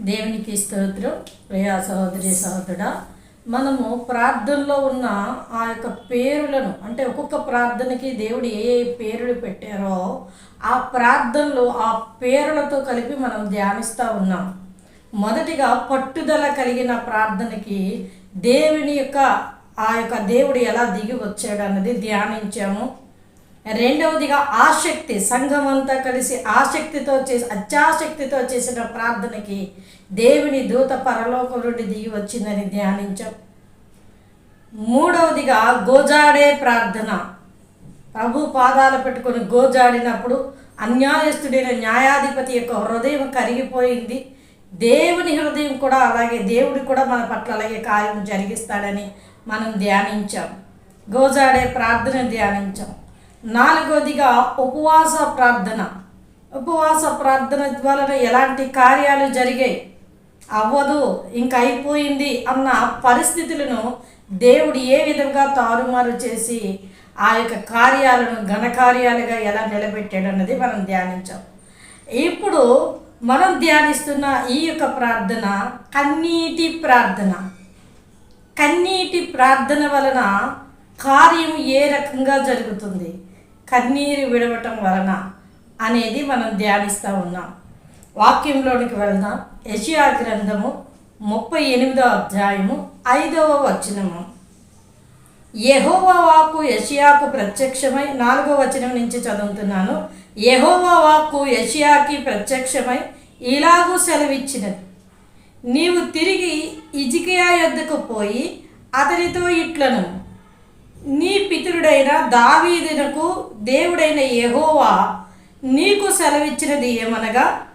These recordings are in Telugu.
దేవునికి స్తోత్రం. ప్రియా సహోదరి సహోదరుడా మనము ప్రార్థనలో ఉన్న ఆ యొక్క పేరులను అంటే ఒక్కొక్క ప్రార్థనకి దేవుడు ఏ ఏ పేరులు పెట్టారో ఆ ప్రార్థనలు ఆ పేరులతో కలిపి మనం ధ్యానిస్తూ ఉన్నాం. మొదటిగా పట్టుదల కలిగిన ప్రార్థనకి దేవుని యొక్క ఆ యొక్క దేవుడు ఎలా దిగి వచ్చాడు అన్నది ధ్యానించాము. రెండవదిగా ఆసక్తి సంఘం అంతా కలిసి ఆసక్తితో చేసి అత్యాసక్తితో చేసిన ప్రార్థనకి దేవుని దూత పరలోకం నుండి దిగి వచ్చిందని ధ్యానించాం. మూడవదిగా గోజాడే ప్రార్థన. ప్రభు పాదాలు పెట్టుకొని గోజాడినప్పుడు అన్యాయస్తుడైన న్యాయాధిపతి యొక్క హృదయం కరిగిపోయింది. దేవుని హృదయం కూడా అలాగే దేవుడు కూడా మన పట్ల అలాగే కార్యం జరిగిస్తాడని మనం ధ్యానించాం. గోజాడే ప్రార్థన ధ్యానించాం. నాలుగవదిగా ఉపవాస ప్రార్థన. ఉపవాస ప్రార్థన వలన ఎలాంటి కార్యాలు జరిగాయి? అవ్వదు ఇంక అయిపోయింది అన్న పరిస్థితులను దేవుడు ఏ విధంగా తారుమారు చేసి ఆ యొక్క కార్యాలను ఘనకార్యాలుగా ఎలా నిలబెట్టాడు అన్నది మనం ధ్యానించాం. ఇప్పుడు మనం ధ్యానిస్తున్న ఈ యొక్క ప్రార్థన కన్నీటి ప్రార్థన. కన్నీటి ప్రార్థన వలన కార్యం ఏ రకంగా జరుగుతుంది? కన్నీరు విడవటం వలన అనేది మనం ధ్యానిస్తూ ఉన్నాం. వాక్యంలోనికి వెళ్దాం. యషియా గ్రంథము ముప్పై ఎనిమిదవ అధ్యాయము ఐదవ వచనము. యెహోవా వాక్కు యషియాకు ప్రత్యక్షమై నాలుగో వచనం నుంచి చదువుతున్నాను. యెహోవా వాక్కు యషియాకి ప్రత్యక్షమై ఇలాగూ సెలవిచ్చినది. నీవు తిరిగి ఇజికియా యొద్దకు పోయి అతనితో ఇట్లను నీ పితరుడైన దావీదునకు దేవుడైన యహోవా నీకు సెలవిచ్చినది ఏమనగా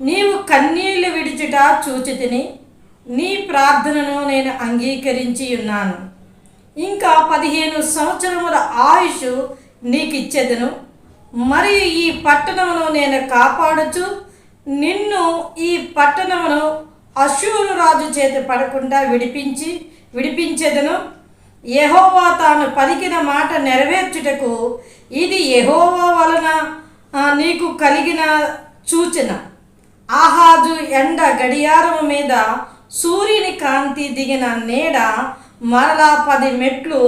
నీవు కన్నీళ్ళు విడిచుట చూచి తిని నీ ప్రార్థనను నేను అంగీకరించి ఉన్నాను. ఇంకా పదిహేను సంవత్సరముల ఆయుష్ నీకు ఇచ్చేదను మరియు ఈ పట్టణమును నేను కాపాడుచు నిన్ను ఈ పట్టణమును అశూరు రాజు చేతి పడకుండా విడిపించి విడిపించేదను. యహోవా తాను పలికిన మాట నెరవేర్చుటకు ఇది యహోవా వలన నీకు కలిగిన సూచన. ఆహాజు ఎండ గడియారం మీద సూర్యుని కాంతి దిగిన నీడ మరలా పది మెట్లు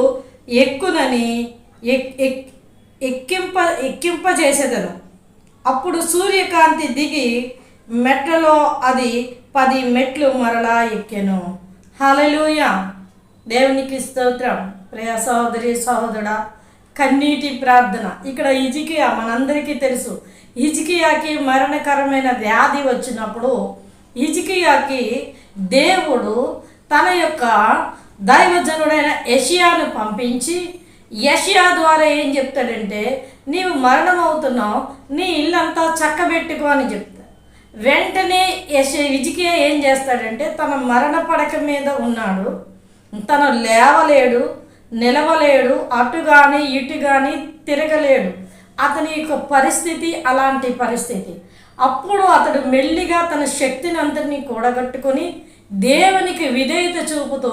ఎక్కునని ఎక్కింప ఎక్కింపజేసేదను. అప్పుడు సూర్యకాంతి దిగి మెట్లలో అది పది మెట్లు మరలా ఎక్కెను. హలలుయా దేవునికి స్తోత్రం. ప్రియ సహోదరి సహోదరుడా కన్నీటి ప్రార్థన. ఇక్కడ ఇజికియా మనందరికీ తెలుసు. ఇజికియాకి మరణకరమైన వ్యాధి వచ్చినప్పుడు ఇజికియాకి దేవుడు తన యొక్క దైవజనుడైన యషియాను పంపించి యషియా ద్వారా ఏం చెప్తాడంటే నీవు మరణం అవుతున్నావు నీ ఇల్లంతా చక్కబెట్టుకో అని చెప్తా. వెంటనే యశ విజికియా ఏం చేస్తాడంటే తన మరణ పడక మీద ఉన్నాడు. తను లేవలేడు నిలవలేడు అటు కానీ ఇటు కానీ తిరగలేడు. అతని యొక్క పరిస్థితి అలాంటి పరిస్థితి. అప్పుడు అతడు మెల్లిగా తన శక్తిని అందరినీ కూడగట్టుకొని దేవునికి విధేయత చూపుతూ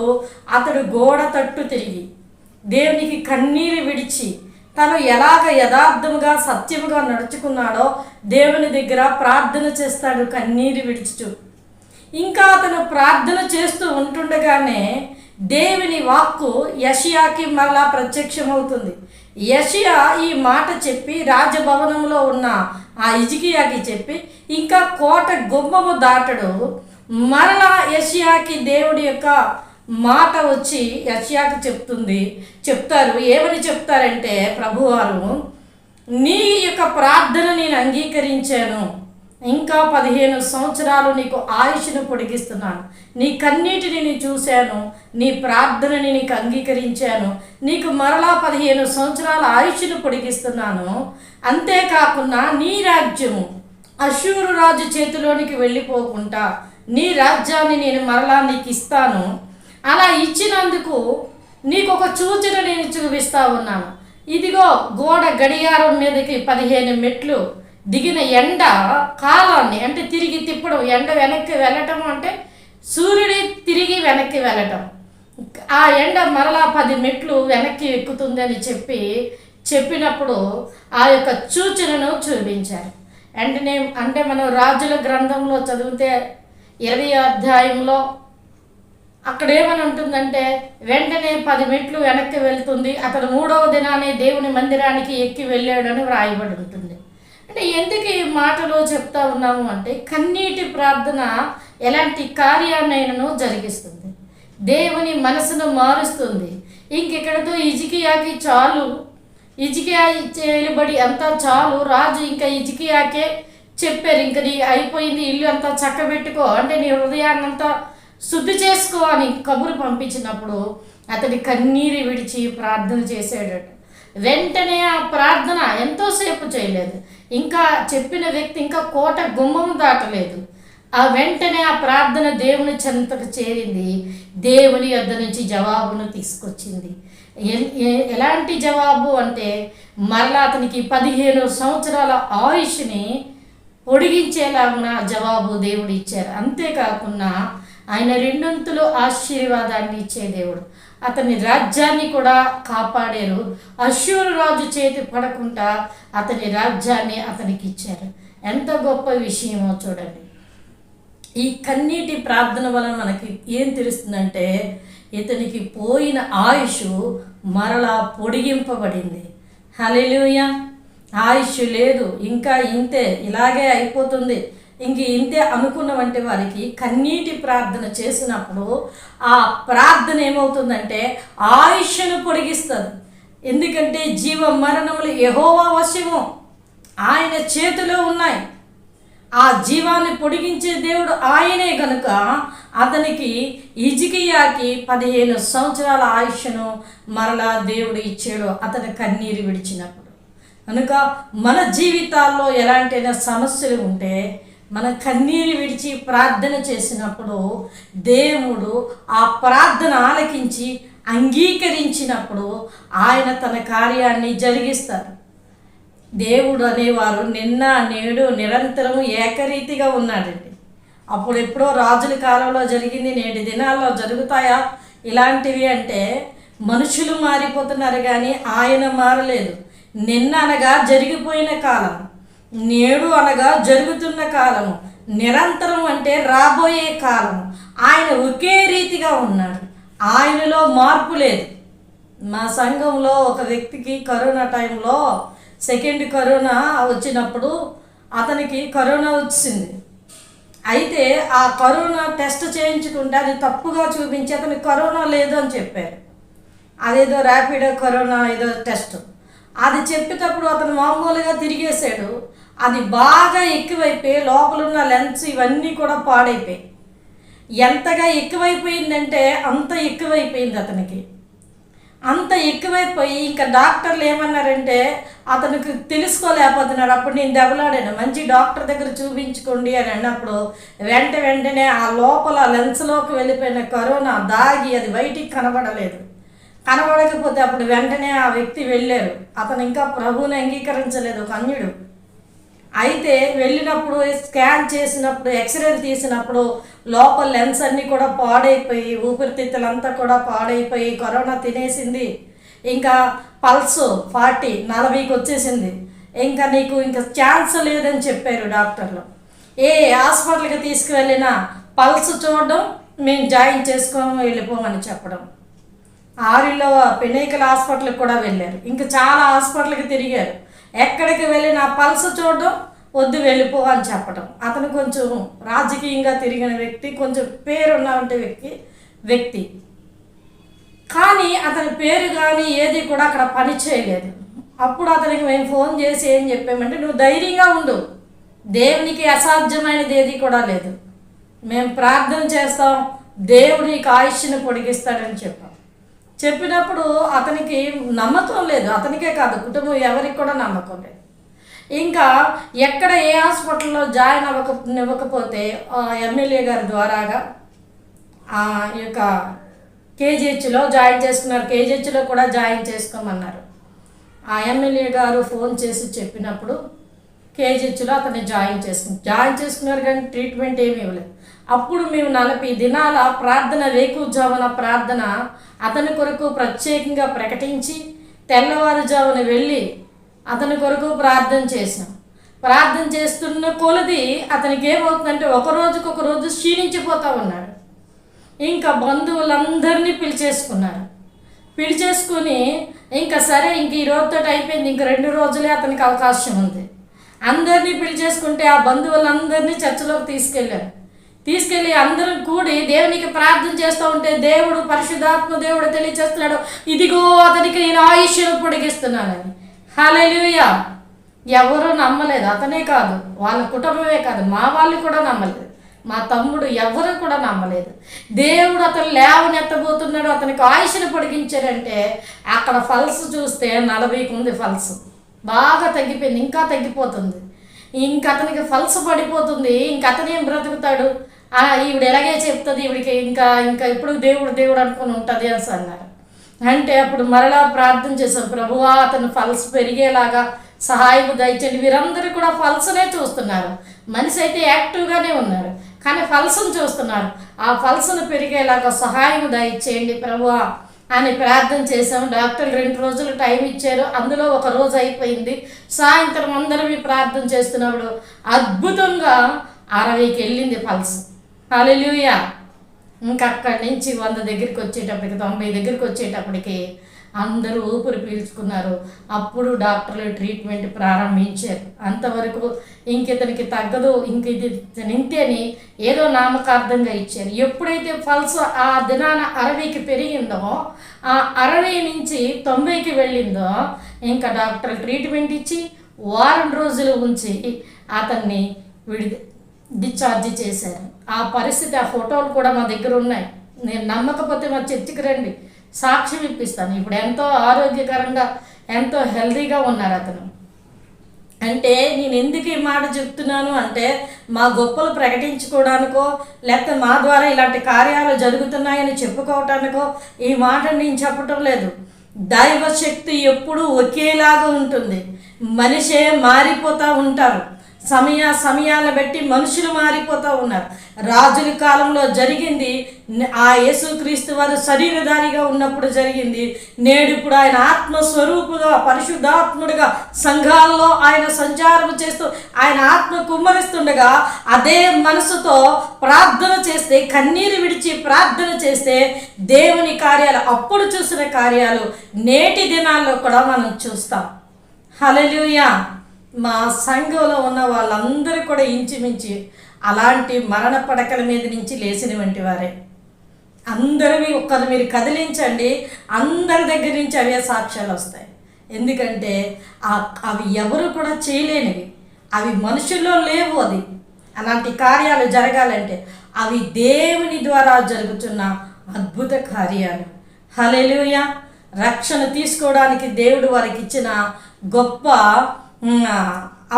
అతడు గోడ తట్టు తిరిగి దేవునికి కన్నీరు విడిచి తను ఎలాగ యథార్థముగా సత్యముగా నడుచుకున్నాడో దేవుని దగ్గర ప్రార్థన చేస్తాడు కన్నీరు విడిచుచు. ఇంకా అతను ప్రార్థన చేస్తూ ఉంటుండగానే దేవుని వాక్కు యషియాకి మరలా ప్రత్యక్షమవుతుంది. యషియా ఈ మాట చెప్పి రాజభవనంలో ఉన్న ఆ ఇజికియాకి చెప్పి ఇంకా కోట గుమ్మము దాటడు. మరలా యషియాకి దేవుడి యొక్క మాట వచ్చి యషియాకి చెప్తుంది. చెప్తారు. ఏమని చెప్తారంటే ప్రభువారు నీ యొక్క ప్రార్థన నేను అంగీకరించాను. ఇంకా పదిహేను సంవత్సరాలు నీకు ఆయుష్ను పొడిగిస్తున్నాను. నీ కన్నీటిని నేను చూశాను నీ ప్రార్థనని నీకు అంగీకరించాను. నీకు మరలా పదిహేను సంవత్సరాల ఆయుష్ను పొడిగిస్తున్నాను. అంతేకాకుండా నీ రాజ్యము అశూరు రాజు చేతిలోనికి వెళ్ళిపోకుండా నీ రాజ్యాన్ని నేను మరలా నీకు ఇస్తాను. అలా ఇచ్చినందుకు నీకు ఒక సూచన నేను చూపిస్తా ఉన్నాను. ఇదిగో గోడ గడియారం మీదకి పదిహేను మెట్లు. దిగిన ఎండ కాలాన్ని అంటే తిరిగి తిప్పడం ఎండ వెనక్కి వెళ్ళటం అంటే సూర్యుడి తిరిగి వెనక్కి వెళ్ళటం. ఆ ఎండ మరలా పది మెట్లు వెనక్కి ఎక్కుతుంది అని చెప్పి చెప్పినప్పుడు ఆ యొక్క సూచనను చూపించారు. వెంటనే అంటే మనం రాజుల గ్రంథంలో చదివితే ఇరవై అధ్యాయంలో అక్కడ ఏమని ఉంటుందంటే వెంటనే పది మెట్లు వెనక్కి వెళ్తుంది అతను మూడవ దినానే దేవుని మందిరానికి ఎక్కి వెళ్ళాడని వ్రాయబడి ఉంటుంది అంటే ఎందుకు ఈ మాటలు చెప్తా ఉన్నాము అంటే కన్నీటి ప్రార్థన ఎలాంటి కార్యాన్నైనను జరిగిస్తుంది? దేవుని మనసును మారుస్తుంది. ఇంకెక్కడతో ఇజికియాకి చాలు. ఇజికియా చేయబడి అంతా చాలు. రాజు ఇంకా ఇజికియాకే చెప్పారు. ఇంక నీ అయిపోయింది ఇల్లు అంతా చక్కబెట్టుకో. అంటే నీ హృదయాన్నంతా శుద్ధి చేసుకో అని కబురు పంపించినప్పుడు అతడి కన్నీరు విడిచి ప్రార్థన చేశాడట. వెంటనే ఆ ప్రార్థన ఎంతోసేపు చేయలేదు. ఇంకా చెప్పిన వ్యక్తి ఇంకా కోట గుమ్మం దాటలేదు. ఆ వెంటనే ఆ ప్రార్థన దేవుని చెంతకు చేరింది. దేవుని యొద్ద నుంచి జవాబును తీసుకొచ్చింది. ఎ- ఎలాంటి జవాబు అంటే మరలా అతనికి పదిహేను సంవత్సరాల ఆయుష్ని పొడిగించేలాగున జవాబు దేవుడు ఇచ్చారు. అంతేకాకుండా ఆయన రెండొంతులు ఆశీర్వాదాన్ని ఇచ్చే దేవుడు. అతని రాజ్యాన్ని కూడా కాపాడారు. అశ్వరు రాజు చేతి పడకుండా అతని రాజ్యాన్ని అతనికి ఇచ్చారు. ఎంత గొప్ప విషయమో చూడండి. ఈ కన్నీటి ప్రార్థన వలన మనకి ఏం తెలుస్తుందంటే ఇతనికి పోయిన ఆయుష్ మరలా పొడిగింపబడింది. హల్లెలూయ! ఆయుష్ లేదు ఇంకా ఇంతే ఇలాగే అయిపోతుంది. ఇంక ఇంతే అనుకున్నవంటి వారికి కన్నీటి ప్రార్థన చేసినప్పుడు ఆ ప్రార్థన ఏమవుతుందంటే ఆయుష్ను పొడిగిస్తుంది. ఎందుకంటే జీవ మరణములు యహోవా వశము. ఆయన చేతిలో ఉన్నాయి. ఆ జీవాన్ని పొడిగించే దేవుడు ఆయనే కనుక అతనికి ఇజికియాకి పదిహేను సంవత్సరాల ఆయుష్ను మరలా దేవుడు ఇచ్చాడు అతను కన్నీరు విడిచినప్పుడు. కనుక మన జీవితాల్లో ఎలాంటైనా సమస్యలు ఉంటే మన కన్నీరు విడిచి ప్రార్థన చేసినప్పుడు దేవుడు ఆ ప్రార్థన ఆలకించి అంగీకరించినప్పుడు ఆయన తన కార్యాన్ని జరిగిస్తారు దేవుడు అనేవారు నిన్న నేడు నిరంతరం ఏకరీతిగా ఉన్నాడండి. అప్పుడు ఎప్పుడో రాజుల కాలంలో జరిగింది నేటి దినాల్లో జరుగుతాయా? ఇలాంటివి అంటే మనుషులు మారిపోతున్నారు కానీ ఆయన మారలేదు. నిన్న అనగా జరిగిపోయిన కాలం. నేడు అనగా జరుగుతున్న కాలము. నిరంతరం అంటే రాబోయే కాలం ఆయన ఒకే రీతిగా ఉన్నాడు. ఆయనలో మార్పు లేదు. మా సంఘంలో ఒక వ్యక్తికి కరోనా టైంలో సెకండ్ కరోనా వచ్చినప్పుడు అతనికి కరోనా వచ్చింది. అయితే ఆ కరోనా టెస్ట్ చేయించుకుంటే అది తప్పుగా చూపించి అతనికి కరోనా లేదు అని చెప్పారు. అదేదో ర్యాపిడ్ కరోనా ఏదో టెస్ట్. అది చెప్పేటప్పుడు అతను మామూలుగా తిరిగేశాడు. అది బాగా ఎక్కువైపోయి లోపలున్న లెన్స్ ఇవన్నీ కూడా పాడైపోయాయి ఎంతగా ఎక్కువైపోయిందంటే అంత ఎక్కువైపోయింది అతనికి. అంత ఎక్కువైపోయి ఇంకా డాక్టర్లు ఏమన్నారంటే అతనికి తెలుసుకోలేకపోతున్నాడు. అప్పుడు నేను దెబ్బలాడాను. మంచి డాక్టర్ దగ్గర చూపించుకోండి అని అన్నప్పుడు వెంట వెంటనే ఆ లోపల లెన్స్లోకి వెళ్ళిపోయిన కరోనా దాగి అది బయటికి కనబడలేదు. కనబడకపోతే అప్పుడు వెంటనే ఆ వ్యక్తి వెళ్ళారు. అతను ఇంకా ప్రభువుని అంగీకరించలేదు ఒక అయితే వెళ్ళినప్పుడు స్కాన్ చేసినప్పుడు ఎక్స్రేలు తీసినప్పుడు లోపల లెన్స్ అన్నీ కూడా పాడైపోయి ఊపిరితిత్తులంతా కూడా పాడైపోయి కరోనా తినేసింది. ఇంకా పల్స్ ఫార్టీ నలభైకి వచ్చేసింది. ఇంకా నీకు ఇంకా ఛాన్స్ లేదని చెప్పారు డాక్టర్లు. ఏ హాస్పిటల్కి తీసుకువెళ్ళినా పల్స్ చూడడం మేము జాయిన్ చేసుకోమని వెళ్ళిపోమని చెప్పడం. ఆరిలో పెనేకల హాస్పిటల్కి కూడా వెళ్ళారు. ఇంకా చాలా హాస్పిటల్కి తిరిగారు. ఎక్కడికి వెళ్ళినా పల్స్ చూడడం వద్దు వెళ్ళిపో అని చెప్పడం అతను కొంచెం రాజకీయంగా తిరిగిన వ్యక్తి కొంచెం పేరున్నటువంటి వ్యక్తి వ్యక్తి. కానీ అతని పేరు కానీ ఏది కూడా అక్కడ పని చేయలేదు. అప్పుడు అతనికి మేము ఫోన్ చేసి ఏం చెప్పామంటే నువ్వు ధైర్యంగా ఉండు. దేవునికి అసాధ్యమైనది ఏది కూడా లేదు. మేము ప్రార్థన చేస్తాం. దేవుడు నీకు ఆయుష్ని పొడిగిస్తాడని చెప్పాం. చెప్పినప్పుడు అతనికి నమ్మకం లేదు. అతనికే కాదు కుటుంబం ఎవరికి కూడా నమ్మకం లేదు. ఇంకా ఎక్కడ ఏ హాస్పిటల్లో జాయిన్ అవ్వక ఇవ్వకపోతే ఎమ్మెల్యే గారి ద్వారాగా ఆ యొక్క కేజీహెచ్లో జాయిన్ చేసుకున్నారు కేజీహెచ్లో కూడా జాయిన్ చేసుకోమన్నారు. ఆ ఎమ్మెల్యే గారు ఫోన్ చేసి చెప్పినప్పుడు కేజీహెచ్లో అతన్ని జాయిన్ చేసుకుని జాయిన్ చేసుకున్నారు కానీ ట్రీట్మెంట్ ఏమీ ఇవ్వలేదు. అప్పుడు మేము నలభై దినాల ప్రార్థన రేకుజామున ప్రార్థన అతని కొరకు ప్రత్యేకంగా ప్రకటించి తెల్లవారుజామున వెళ్ళి అతని కొరకు ప్రార్థన చేసాం ప్రార్థన చేస్తున్న కొలది అతనికి ఏమవుతుందంటే ఒక రోజుకు ఒక రోజు క్షీణించిపోతూ ఉన్నాడు. ఇంకా బంధువులందరినీ పిలిచేసుకున్నారు. పిలిచేసుకుని ఇంకా సరే ఇంక ఈ రోజుతో అయిపోయింది ఇంక రెండు రోజులే అతనికి అవకాశం ఉంది. అందరినీ పిలిచేసుకుంటే ఆ బంధువులందరినీ చర్చలోకి తీసుకెళ్ళారు. తీసుకెళ్ళి అందరం కూడి దేవునికి ప్రార్థన చేస్తూ ఉంటే దేవుడు పరిశుద్ధాత్మ దేవుడు తెలియచేస్తున్నాడు. ఇదిగో అతనికి నేను ఆయుష్యను పొడిగిస్తున్నానని. హల్లెలూయా. ఎవరు నమ్మలేదు. అతనే కాదు. వాళ్ళ కుటుంబమే కాదు. మా వాళ్ళు కూడా నమ్మలేదు. మా తమ్ముడు ఎవరు కూడా నమ్మలేదు. దేవుడు అతను లేవనెత్తబోతున్నాడు. అతనికి ఆయుష్ను పొడిగించాడంటే అక్కడ ఫల్స్ చూస్తే నలభైకి ఉంది ఫల్స్. బాగా తగ్గిపోయింది. ఇంకా తగ్గిపోతుంది. ఇంక అతనికి ఫల్స్ పడిపోతుంది. ఇంక అతనేం బ్రతుకుతాడు. ఆ, ఈవిడ ఎలాగే చెప్తుంది ఈవిడికి ఇంకా ఇంకా ఇప్పుడు దేవుడు దేవుడు అనుకుని ఉంటుంది అని అన్నారు. అంటే అప్పుడు మరలా ప్రార్థన చేశాం ప్రభువా అతను ఫల్స్ పెరిగేలాగా సహాయం దయచండి వీరందరూ కూడా ఫల్స్నే చూస్తున్నారు. మనిషి అయితే యాక్టివ్గానే ఉన్నారు. కానీ ఫలసను చూస్తున్నారు. ఆ ఫల్స్ను పెరిగేలాగా సహాయం దయచేయండి. ప్రభువా అని ప్రార్థన చేసాం డాక్టర్లు రెండు రోజులు టైం ఇచ్చారు. అందులో ఒక రోజు అయిపోయింది. సాయంత్రం అందరం ప్రార్థన చేస్తున్నప్పుడు అద్భుతంగా అరవైకి వెళ్ళింది పల్స్. హాలెలూయా ఇంకా అక్కడి నుంచి వంద దగ్గరికి వచ్చేటప్పటికి తొంభై దగ్గరికి వచ్చేటప్పటికి అందరూ ఊపిరి పీల్చుకున్నారు. అప్పుడు డాక్టర్లు ట్రీట్మెంట్ ప్రారంభించారు. అంతవరకు ఇంక ఇతనికి తగ్గదు ఇంక ఇది నింతేని అని ఏదో నామకార్థంగా ఇచ్చారు. ఎప్పుడైతే పల్స్ ఆ దినాన అరవైకి పెరిగిందో ఆ అరవై నుంచి తొంభైకి వెళ్ళిందో ఇంకా డాక్టర్ ట్రీట్మెంట్ ఇచ్చి వారం రోజులు ఉంచి అతన్ని విడి డిశ్చార్జ్ చేశారు. ఆ పరిస్థితి ఆ ఫోటోలు కూడా మా దగ్గర ఉన్నాయి. నేను నమ్మకపోతే మా చర్చికి రండి. సాక్ష్యం ఇప్పిస్తాను. ఇప్పుడు ఎంతో ఆరోగ్యకరంగా ఎంతో హెల్దీగా ఉన్నారు అతను. అంటే నేను ఎందుకు ఈ మాట చెప్తున్నాను అంటే మా గొప్పలు ప్రకటించుకోవడానికో లేకపోతే మా ద్వారా ఇలాంటి కార్యాలు జరుగుతున్నాయని చెప్పుకోవటానికో ఈ మాట నేను చెప్పటం లేదు. దైవ శక్తి ఎప్పుడూ ఒకేలాగా ఉంటుంది. మనిషే మారిపోతూ ఉంటారు. సమయ సమయాలను బట్టి మనుషులు మారిపోతూ ఉన్నారు. రాజుల కాలంలో జరిగింది ఆ యేసుక్రీస్తు వారు శరీరధారిగా ఉన్నప్పుడు జరిగింది. నేడు ఇప్పుడు ఆయన ఆత్మస్వరూపుగా పరిశుద్ధాత్ముడిగా సంఘాల్లో ఆయన సంచారం చేస్తూ ఆయన ఆత్మ కుమ్మరిస్తుండగా అదే మనసుతో ప్రార్థన చేస్తే కన్నీరు విడిచి ప్రార్థన చేస్తే దేవుని కార్యాలు అప్పుడు చూసిన కార్యాలు నేటి దినాల్లో కూడా మనం చూస్తాం. హలలుయా మా సంఘంలో ఉన్న వాళ్ళందరూ కూడా ఇంచుమించి అలాంటి మరణ పడకల మీద నుంచి లేచిన వంటి వారే. అందరివి ఒక్కరు మీరు కదిలించండి అందరి దగ్గర నుంచి అవే సాక్ష్యాలు వస్తాయి. ఎందుకంటే అవి ఎవరు కూడా చేయలేనివి. అవి మనుషుల్లో లేవు అది. అలాంటి కార్యాలు జరగాలంటే అవి దేవుని ద్వారా జరుగుతున్న అద్భుత కార్యాలు. హలెలుయ రక్షణ తీసుకోవడానికి దేవుడు వారికి ఇచ్చిన గొప్ప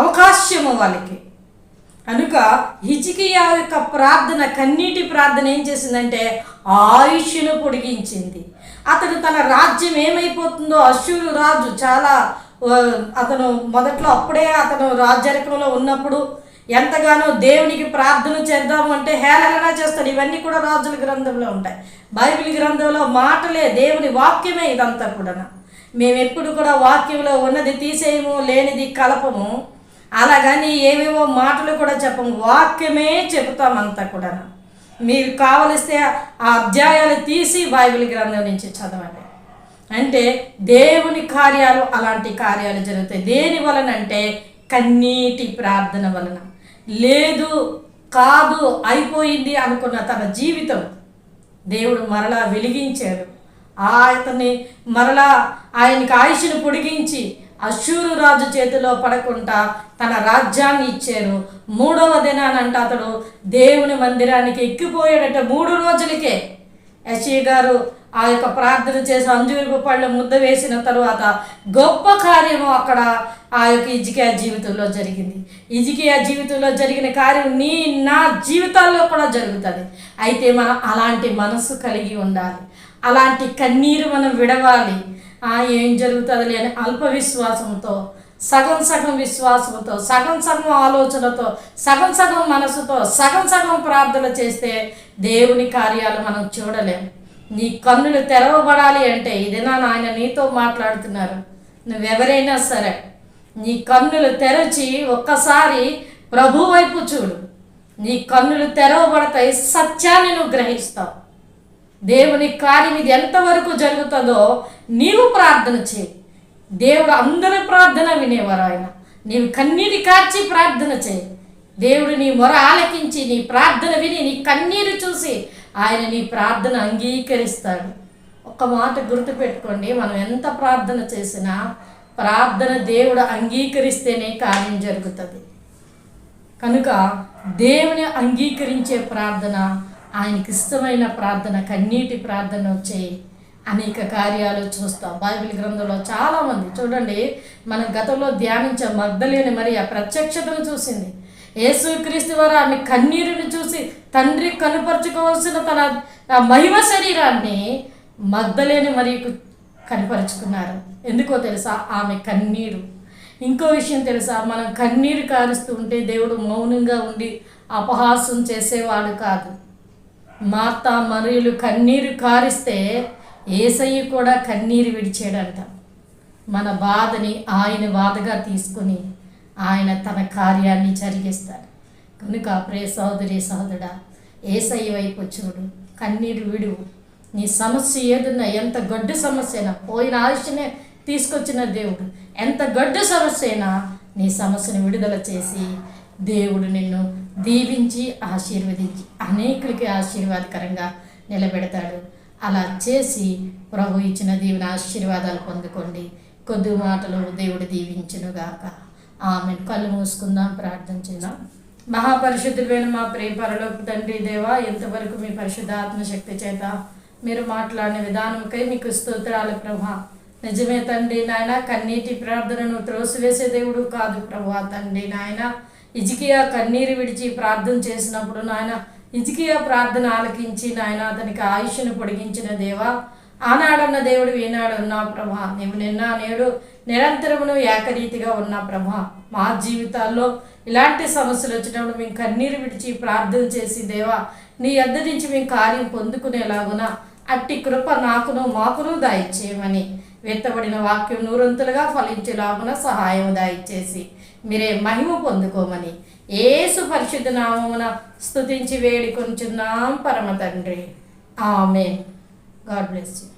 అవకాశము వాళ్ళకి. కనుక హిజికియా యొక్క ప్రార్థన కన్నీటి ప్రార్థన ఏం చేసిందంటే ఆయుష్ను పొడిగించింది. అతడు తన రాజ్యం ఏమైపోతుందో అశ్వరు రాజు చాలా అతను మొదట్లో అప్పుడే అతను రాజ్యరకంలో ఉన్నప్పుడు ఎంతగానో దేవునికి ప్రార్థన చేద్దాము అంటే హేళన చేస్తాడు. ఇవన్నీ కూడా రాజుల గ్రంథంలో ఉంటాయి. బైబిల్ గ్రంథంలో మాటలే దేవుని వాక్యమే ఇదంతా కూడా మేము ఎప్పుడు కూడా వాక్యంలో ఉన్నది తీసేయము లేనిది కలపము. అలాగని ఏవేవో మాటలు కూడా చెప్పము. వాక్యమే చెబుతాం అంతా కూడా మీరు కావలిస్తే ఆ అధ్యాయాలు తీసి బైబిల్ గ్రంథం నుంచి చదవండి. అంటే దేవుని కార్యాలు అలాంటి కార్యాలు జరుగుతాయి. దేని వలన అంటే కన్నీటి ప్రార్థన వలన. లేదు కాదు అయిపోయింది అనుకున్న తన జీవితం దేవుడు మరలా వెలిగించాడు. ఆయన్ని మరలా ఆయనకి ఆయుష్ను పొడిగించి అశూరు రాజు చేతిలో పడకుండా తన రాజ్యాన్ని ఇచ్చారు. మూడవ దినానంట అతడు దేవుని మందిరానికి ఎక్కిపోయాడట మూడు రోజులకే యశీ గారు ఆ యొక్క ప్రార్థన చేసి అంజూరుపు పళ్ళు ముద్ద వేసిన తరువాత గొప్ప కార్యము అక్కడ ఆ యొక్క ఇజికియా జీవితంలో జరిగింది. ఇజికియా జీవితంలో జరిగిన కార్యం నీ నా జీవితాల్లో కూడా జరుగుతుంది. అయితే మనం అలాంటి మనసు కలిగి ఉండాలి. అలాంటి కన్నీరు మనం విడవాలి. ఏం జరుగుతుంది లేని అల్ప విశ్వాసంతో సగం సగం విశ్వాసంతో సగం సగం ఆలోచనతో సగం సగం మనసుతో సగం సగం ప్రార్థన చేస్తే దేవుని కార్యాలు మనం చూడలేం. నీ కన్నులు తెరవబడాలి అంటే ఇదేనా నాయన నీతో మాట్లాడుతున్నారు? నువ్వెవరైనా సరే నీ కన్నులు తెరచి ఒక్కసారి ప్రభు వైపు చూడు. నీ కన్నులు తెరవబడతాయి సత్యాన్ని నువ్వు గ్రహిస్తావు. దేవుని కార్యం ఇది ఎంతవరకు జరుగుతుందో నీవు ప్రార్థన చేయి. దేవుడు అందరి ప్రార్థన వినేవారు ఆయన. నీవు కన్నీరు కార్చి ప్రార్థన చేయి. దేవుడు నీ మొర ఆలకించి నీ ప్రార్థన విని నీ కన్నీరు చూసి ఆయన నీ ప్రార్థన అంగీకరిస్తాడు. ఒక మాట గుర్తుపెట్టుకోండి మనం ఎంత ప్రార్థన చేసినా ప్రార్థన దేవుడు అంగీకరిస్తేనే కార్యం జరుగుతుంది. కనుక దేవుని అంగీకరించే ప్రార్థన ఆయనకి ఇష్టమైన ప్రార్థన కన్నీటి ప్రార్థన వచ్చే అనేక కార్యాలు చూస్తాం. బైబిల్ గ్రంథంలో చాలామంది చూడండి మనం గతంలో ధ్యానించే మగ్ధలేని మరి ఆ ప్రత్యక్షతను చూసింది. యేసుక్రీస్తు వారు ఆమె కన్నీరుని చూసి తండ్రి కనుపరుచుకోవాల్సిన తన ఆ మహిమ శరీరాన్ని మగ్ధలేని మరియు కనపరుచుకున్నారు. ఎందుకో తెలుసా? ఆమె కన్నీరు. ఇంకో విషయం తెలుసా? మనం కన్నీరు కారుస్తూ ఉంటే దేవుడు మౌనంగా ఉండి అపహాసం చేసేవాడు కాదు. మాత మరియులు కన్నీరు కారిస్తే ఏసయ్య కూడా కన్నీరు విడిచాడంట. మన బాధని ఆయన బాధగా తీసుకుని ఆయన తన కార్యాన్ని జరిగిస్తాడు. కనుక ప్రే సహోదరి సహోదరా ఏసయ్య వైపు చూడు. కన్నీరు విడువు నీ సమస్య ఏదున్నా ఎంత గడ్డు సమస్య అయినా పోయిన ఆయుష్నే తీసుకొచ్చిన దేవుడు. ఎంత గడ్డు సమస్య అయినా నీ సమస్యను విడుదల చేసి దేవుడు నిన్ను దీవించి ఆశీర్వదించి అనేకులకి ఆశీర్వాదకరంగా నిలబెడతాడు. అలా చేసి ప్రభు ఇచ్చిన దేవుని ఆశీర్వాదాలు పొందుకోండి. కొద్ది మాటలు దేవుడు దీవించునుగాక ఆమె కళ్ళు మూసుకుందాం ప్రార్థన చేద్దాం. మహాపరిశుద్ధులైన మా ప్రియ పరలోకి తండ్రి దేవా ఎంతవరకు మీ పరిశుద్ధ ఆత్మశక్తి చేత మీరు మాట్లాడిన విధానంకై మీకు స్తోత్రాలు ప్రభా. నిజమే తండ్రి నాయన కన్నీటి ప్రార్థనను త్రోసివేసే దేవుడు కాదు ప్రభా తండ్రి నాయన. ఇజికియా కన్నీరు విడిచి ప్రార్థన చేసినప్పుడు నాయన ఇజికియా ప్రార్థన ఆలకించి నాయన అతనికి ఆయుష్ను పొడిగించిన దేవా ఆనాడన్న దేవుడు ఈనాడు ఉన్నా ప్రభా. నీవు నిన్న నేడు నిరంతరమును ఏకరీతిగా ఉన్నా ప్రభా. మా జీవితాల్లో ఇలాంటి సమస్యలు వచ్చినప్పుడు మేము కన్నీరు విడిచి ప్రార్థన చేసి దేవా నీ యొద్ద నుంచి మేము కార్యం పొందుకునేలాగున అట్టి కృప నాకును మాకును దాయిచ్చేయమని వెత్తబడిన వాక్యం నూరంతులుగా ఫలించేలాగున సహాయం దాయిచ్చేసి మీరే మహిమ పొందుకోమని ఏసు పరిశుద్ధ నామమున స్థుతించి వేడుకొంచున్నాం పరమ తండ్రి. ఆమె గాడ్ బ్లెస్ యూ.